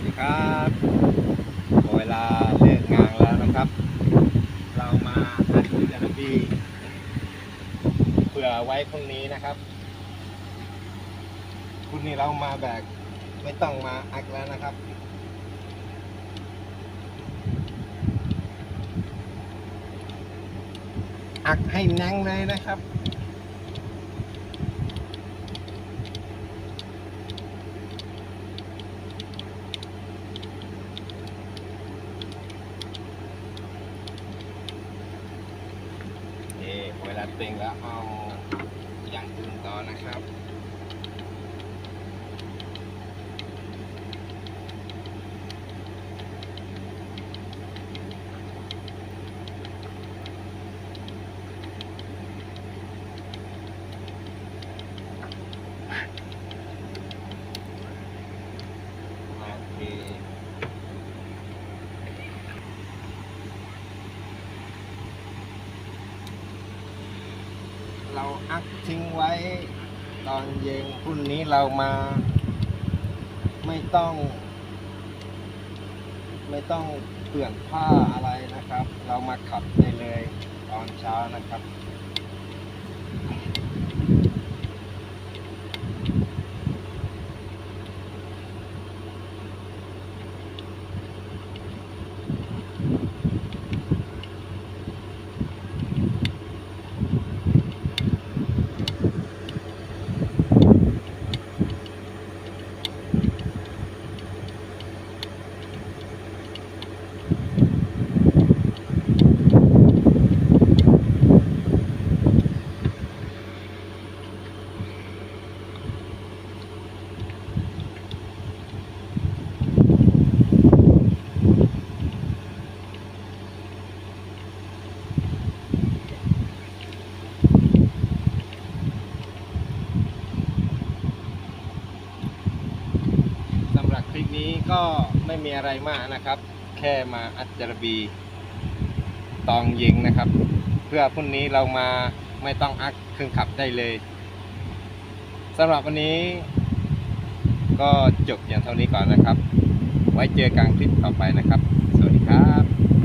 วัสดีครับเวลาเลิกงานแล้วนะครับ เรามาอัดวิจารบีเผื่อไว้พรุ่งนี้นะครับพรุ่งนี้เรามาแบกไม่ต้องมาอักแล้วนะครับอักให้แน่งเลยนะครับ เวลาเต็งแล้วเอาอย่างอื่นต่อนะครับ โอเค เราอักทิ้งไว้ ตอนเย็นพรุ่งนี้เรามา ไม่ต้อง ไม่ต้องเปลี่ยนผ้าอะไรนะครับ เรามาขับได้เลยตอนเช้านะครับ นี้ก็ไม่มีอะไรมากนะครับ แค่มาอัจจารบีตองยิงนะครับ เพื่อพรุ่งนี้เรามาไม่ต้องอักเครื่องขับได้เลยสำหรับวันนี้ ก็จบอย่างเท่านี้ก่อนนะครับ ไว้เจอกันคลิปต่อไปนะครับ สวัสดีครับ